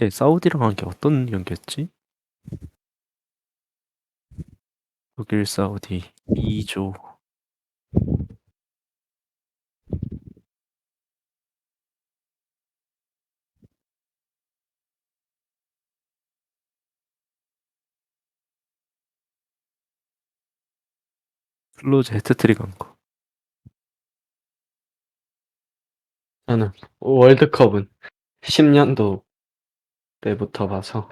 네, 사우디랑 한 게 어떤 경기였지? 독일 사우디 2조 클로즈 헤트트릭 한 거. 저는 월드컵은 10년도 때부터 봐서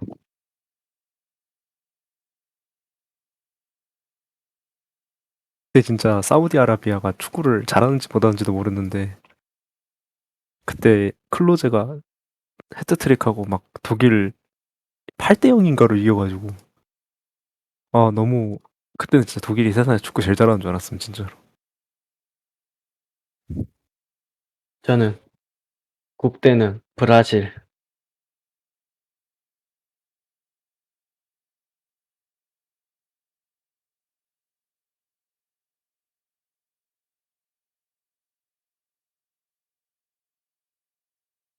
그때 진짜 사우디아라비아가 축구를 잘하는지 못하는지도 모르는데 그때 클로즈가 헤트트릭하고 막 독일 8대 0인가로 이겨가지고 아 너무 그때는 진짜 독일이 세상에 축구 제일 잘하는 줄 알았음 진짜로. 저는 국대는 브라질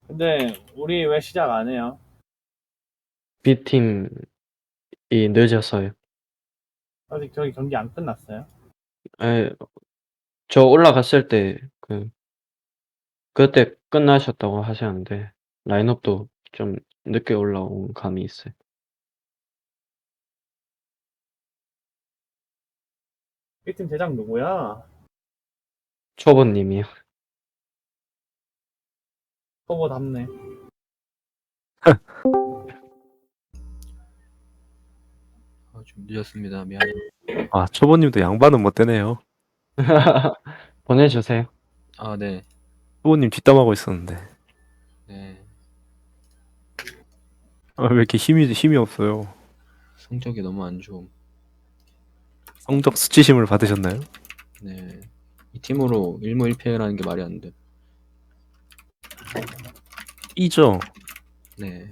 근데 우리 왜 시작 안 해요? B팀이 늦어서요. 아직 저기 경기 안 끝났어요? 에, 저 올라갔을 때 그 그때 끝나셨다고 하셨는데 라인업도 좀 늦게 올라온 감이 있어요. B팀 대장 누구야? 초보님이요. 커버 답네. 아, 좀 늦었습니다. 미안해요. 아 초보님도 양반은 못 되네요. 보내주세요. 아, 네. 초보님 뒷담하고 있었는데 네. 아, 왜 이렇게 힘이 힘이 없어요? 성적이 너무 안 좋음. 성적 수치심을 받으셨나요? 네. 이 팀으로 1무 1패라는 게 말이 안 돼. 이죠. 네.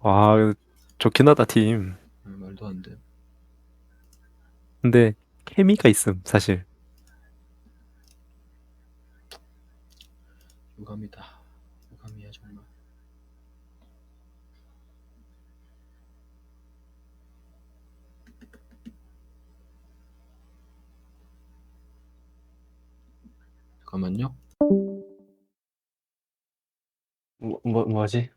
와 좋긴 하다 팀. 아, 말도 안 돼. 근데 케미가 있음 사실. 유감이다. 유감이야, 정말. 잠깐만요. 뭐, 뭐 뭐지?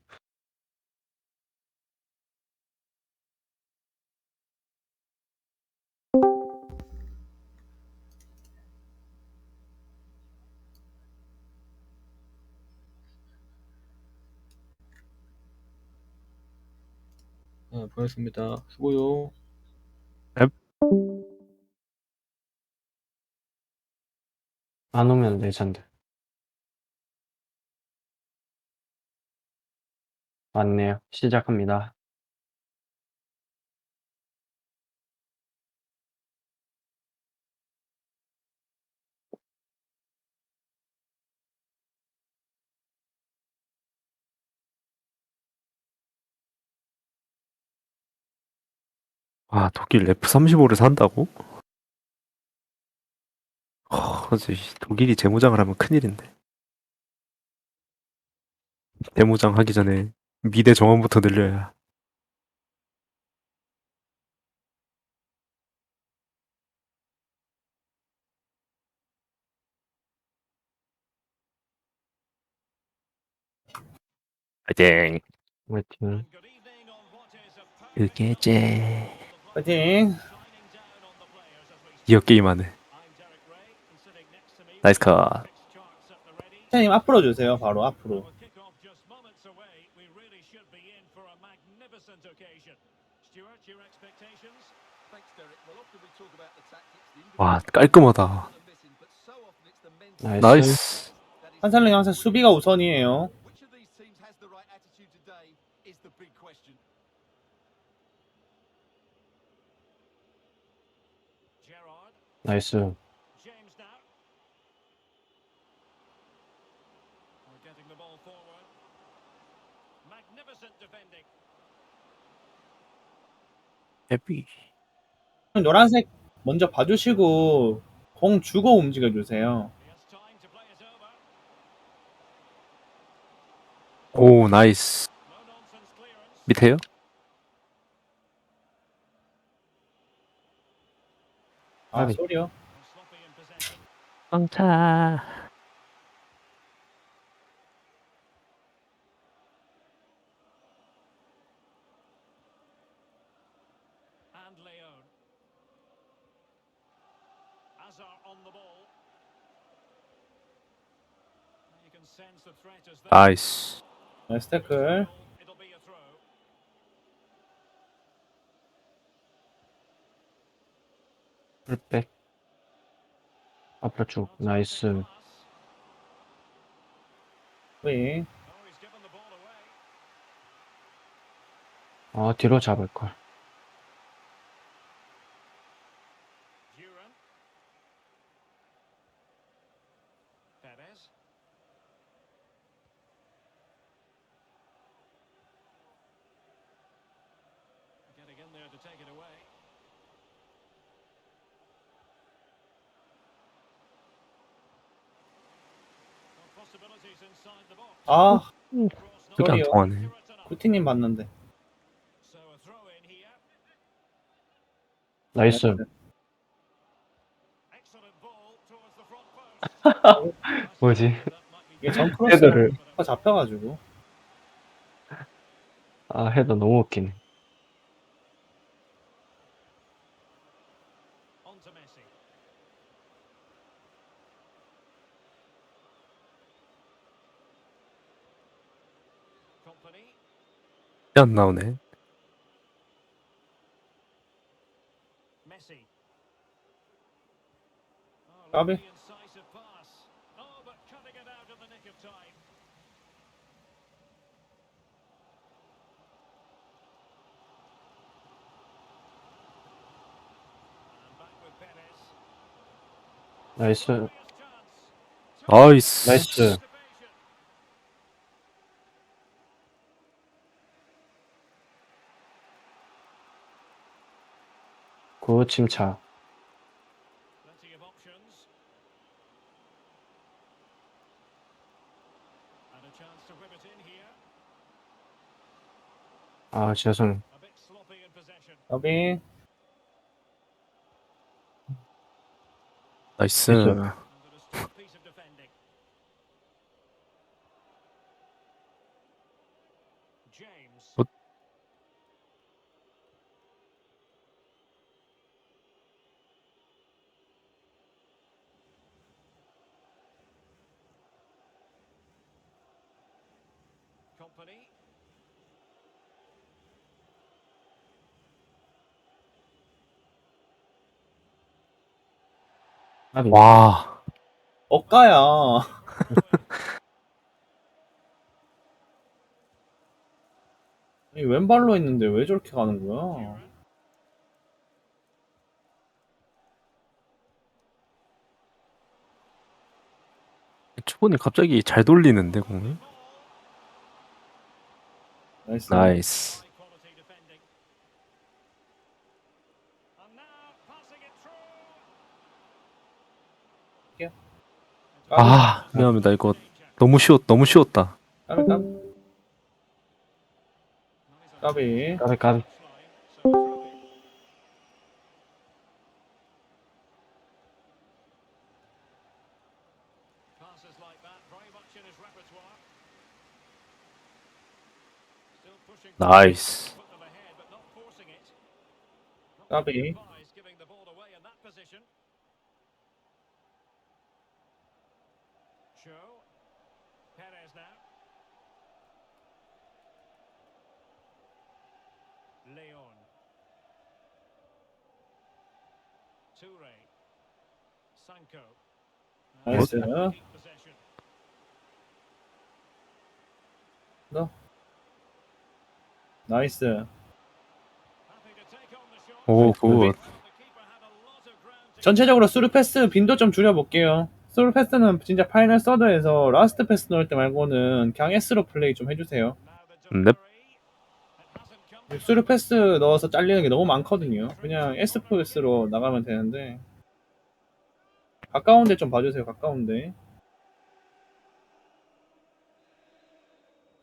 아, 보냈습니다. 수고요. 안 오면 레전드. 맞네요. 시작합니다. 아 독일 F35를 산다고? 허지 독일이 재무장을 하면 큰일인데. 재무장 하기 전에 미대 정원부터 늘려야. 파이팅. 화이팅. 그게 제. 파이팅! 기어 게임 하네. 나이스 컷. 차님 앞으로 주세요. 바로 앞으로. 와 깔끔하다. 나이스. 나이스. 한살링 항상 수비가 우선이에요. These 헤비. 노란색 먼저 봐주시고 공 주고 움직여 주세요. 오 나이스. 밑에요? 아 아니. 소리요. 빵차 And Leon. Azar on the ball. You can sense the threat as there. 나이스 나이스 태클 It'll be a throw. 풀백. 앞으로 쭉. 나이스. Oh, away. 어, 뒤로 잡을 걸. 아 그게 안. 통하네. 구티님 봤는데. 나이스. 뭐지? 이게 전 헤더를. 잡혀가지고 아, 헤더 너무 웃기네. On to Messi. Company. 안 나오네 Messi. Oh, Gabi. lovely incisive pass. Oh, but cutting it out in the nick of time. And back with Perez. 나이스. Glorious chance. 나이스 나이스. Anticipation. 굿 침착. Plenty of options. And a chance to whip here. 아, 죄송. 여비 나이스 아비. 와. 억가야. 이 왼발로 했는데 왜 저렇게 가는 거야? 초본이 갑자기 잘 돌리는데 공을 나이스. 나이스 아 미안합니다. 이거 너무 쉬웠 너무 쉬웠다. 까비 까비. 까비. 까비, 까비. Passes like 나이스 possession. 나이스. 오 굿. 전체적으로 스루 패스 빈도 좀 줄여볼게요 스루 패스는 진짜 파이널 서드에서 라스트 패스 넣을 때 말고는 S로 플레이 좀 해주세요 넵. 스루 패스 넣어서 잘리는 게 너무 많거든요 그냥 S 패스로 나가면 되는데 가까운데 좀 봐주세요 가까운데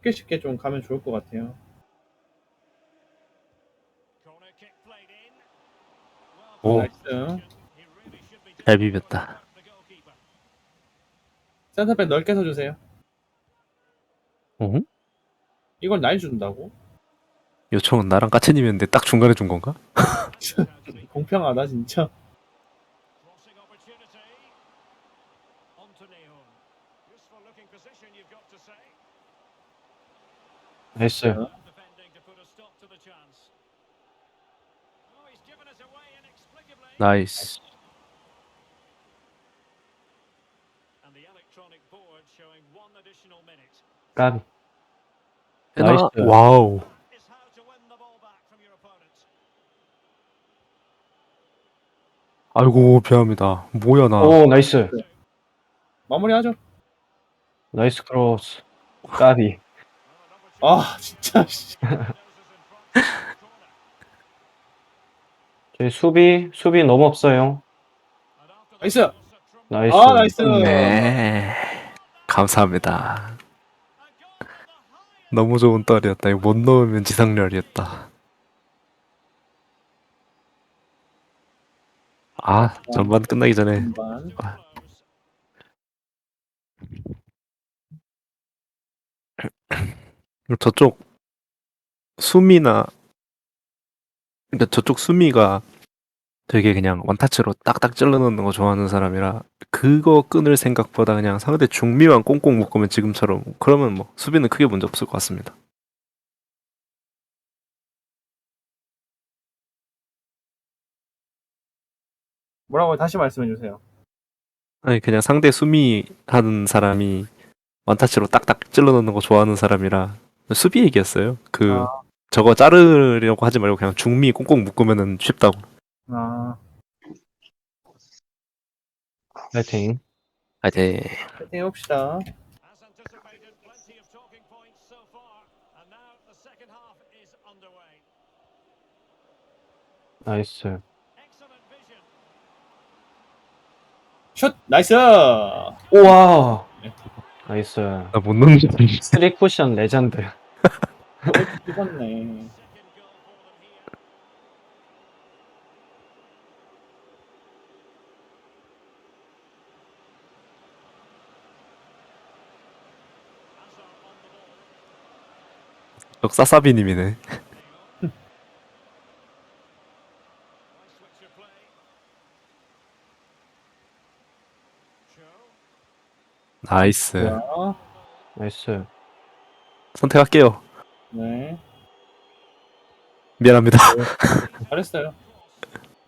쉽게 쉽게 좀 가면 좋을 것 같아요. 오, 나이스. 잘 비볐다. 센터백 넓게 서주세요. 어? 이걸 날 준다고? 요청은 나랑 까치님이었는데 딱 중간에 준 건가? 공평하다 진짜. Say. 나이스. Oh. 까비. 나이스. 와우. 아이고 미안합니다. 뭐야 나. 오, 나이스. 마무리하죠. 나이스 크로스. 까비. 아 진짜. 씨. 저희 수비, 수비 너무 없어요. 나이스. 나이스. 아 나이스. 네. 감사합니다. 너무 좋은 딸이었다. 이거 못 넣으면 지상렬이었다. 아, 전반 끝나기 전에 전반. 저쪽 수미나 그러니까 저쪽 수미가 되게 그냥 원타치로 딱딱 찔러 넣는 거 좋아하는 사람이라 그거 끊을 생각보다 그냥 상대 중미만 꽁꽁 묶으면 지금처럼 그러면 뭐 수비는 크게 문제 없을 것 같습니다. 뭐라고 다시 말씀해 주세요. 아니 그냥 상대 수미 하는 사람이 원타치로 딱딱 찔러 넣는 거 좋아하는 사람이라 수비 얘기였어요. 그 아. 저거 자르려고 하지 말고 그냥 중미 꽁꽁 묶으면은 쉽다고. 아 파이팅. 아, 네. 파이팅 해봅시다. Plenty 슛 나이스. 우와. 나이스. 나못 넣는 줄 알았어. 스리 쿠션 레전드. 죽었네. 역사사비님이네. 나이스. 자, 나이스. 선택할게요. 네. 미안합니다. 잘했어요.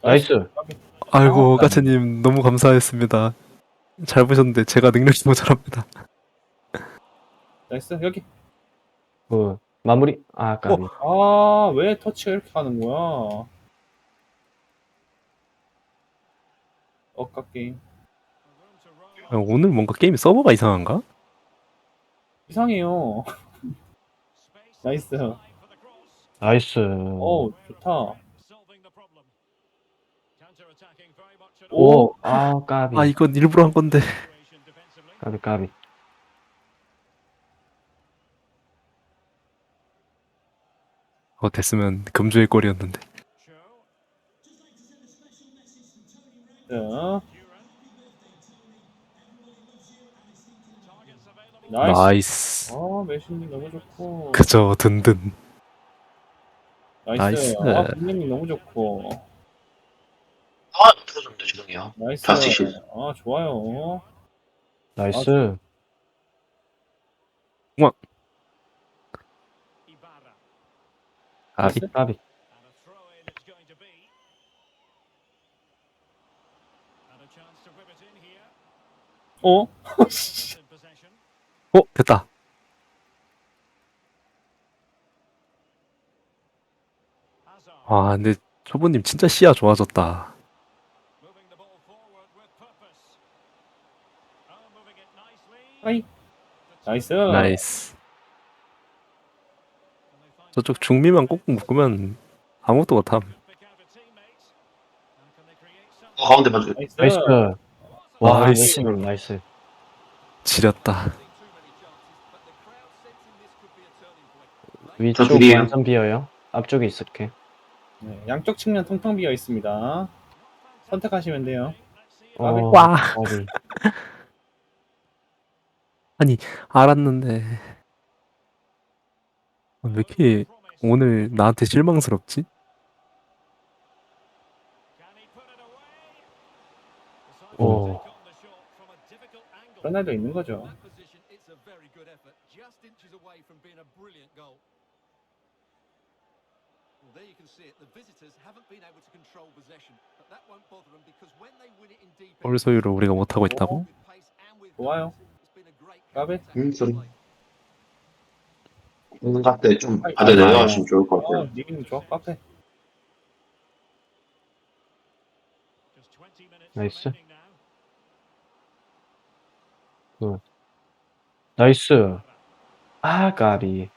나이스. 아이고 아, 까치님 너무 감사했습니다. 잘 보셨는데 제가 능력이 모자랍니다. 나이스 여기. 그 마무리. 아, 까비. 아왜 터치가 이렇게 가는 거야? 엇깎기 Room 아, 오늘 뭔가 게임 서버가 이상한가? 이상해요. 나이스. 나이스. 어 좋다. 오, 아, 까비. 아 이건 일부러 한 건데. 까비, 까비. 어 됐으면 금주의 골이었는데. 나이스. 나이스. 아 메신님 너무 좋고. 그저 든든. 나이스. 나이스. 아 분님이 너무 좋고. 아, 틀어졌는데 죄송해요. 나이스. 다시 실. 아 좋아요. 나이스. Ibarra. 아 나이스. 까비. Here. 어? 어 됐다. 아 근데 초보님 진짜 시야 좋아졌다. Oh. 아이. 나이스. 나이스. 저쪽 중미만 꽁꽁 묶으면 아무것도 못함. 어, 가운데 봐줘. 나이스. 나이스. 와. 나이스. 나이스. 지렸다. 위쪽 둘이에요. 완전 비어요. 앞쪽에 있을게. 네, 양쪽 측면 통통 비어 있습니다. 선택하시면 돼요. 어, 와. 까비. 알았는데 왜 이렇게 오늘 나한테 실망스럽지? 오. 그런 날도 있는 거죠. There you can see it. The visitors haven't been able to control possession, but that won't bother them because when they win it in deep 볼 소유를 우리가 못하고 있다고? with pace and with 좋아요. it's been a great 까비. 음, 소리. 공각 때좀 받아 내려가시면 좋을 것 어, 같아요. 니긴 좋아, 카페. 나이스. 나이스. 아, 까비.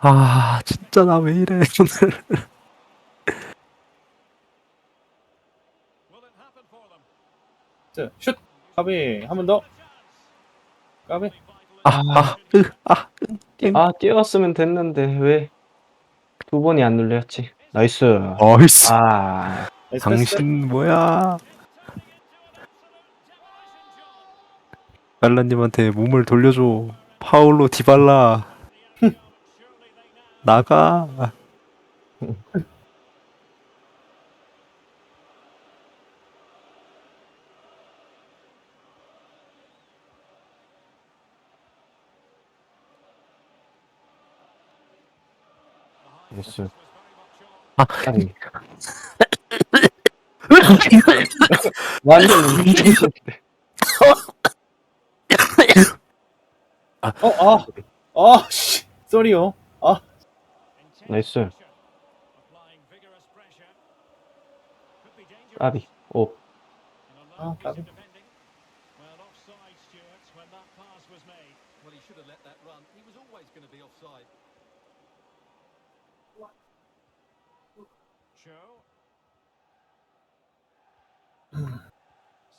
아 진짜 나 왜 이래 오늘 자, 슛! 까비. 한 번 더. 까비. 아 아 으아 아, 뛰었으면 됐는데, 왜? 두 번이 안 눌렸지. 나이스. 어이씨 아, 나이스 패스. 당신 뭐야 갈라님한테 몸을 돌려줘 파울로 디발라 나가. 아. 까비. 완전 움직이는데. 어, 아. 아, 씨. 쏘리요. 아, 나이스. 까비. 오, 아, 까비. Well, he should have let that run. He was always going to be offside.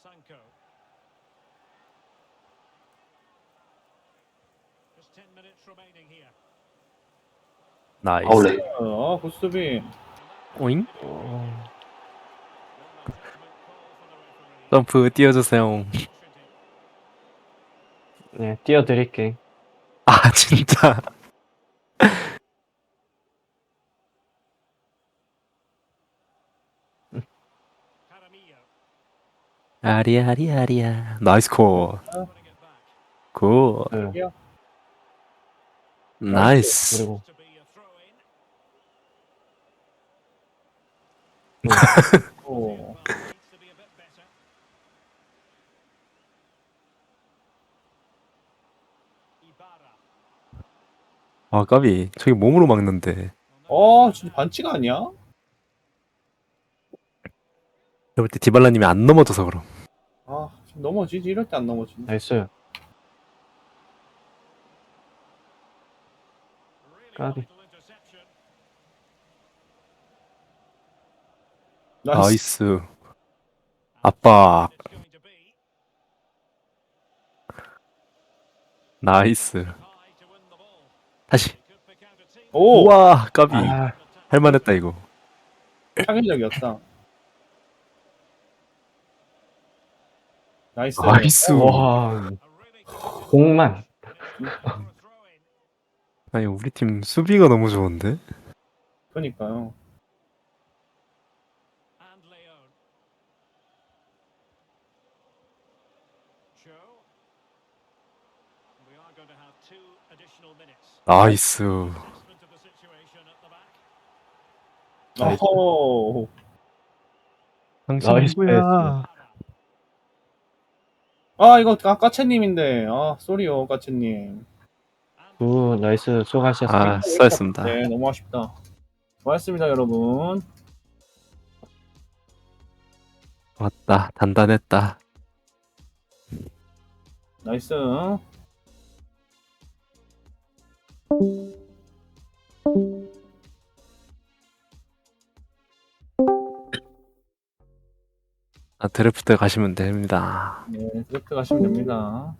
Sanko. Just 10 minutes remaining here. 나이스 아울렛. 어, 굿수비. 오잉 어, 점프 띄워주세요 네, 띄워드릴게. 아 진짜 Jaramillo. 아리아리아리아 나이스 콜 굿. 네, 나이스 그리고, To be a throw-in. Better. Ibarra. 아 까비 저기 몸으로 막는데 어, 진짜 반칙 아니야? 내가 볼때 디발라님이 안 넘어져서 그럼 아, 지금 넘어지지. 이럴 때 안 넘어지네. 나이스. 까비. 나이스. 압박 be 나이스. 다시. 오! 우와 까비 아, 할만했다 이거 창의적이었다. 나이스. 나이스 와, 공만. 아니 우리 팀 수비가 너무 좋은데 그러니까요. 나이스 Assessment of the situation at the back. 나이스. 어허. 당신 나이스 누구야 아, 이거 아, 까채님인데. 아, 쏘리요, 까채님. 굿, 나이스. 수고하셨습니다. 아 수고했습니다 네, 너무 아쉽다. 고맙습니다, 여러분. 왔다 단단했다 나이스. 아, 드래프트 가시면 됩니다 네, 드래프트 가시면 됩니다.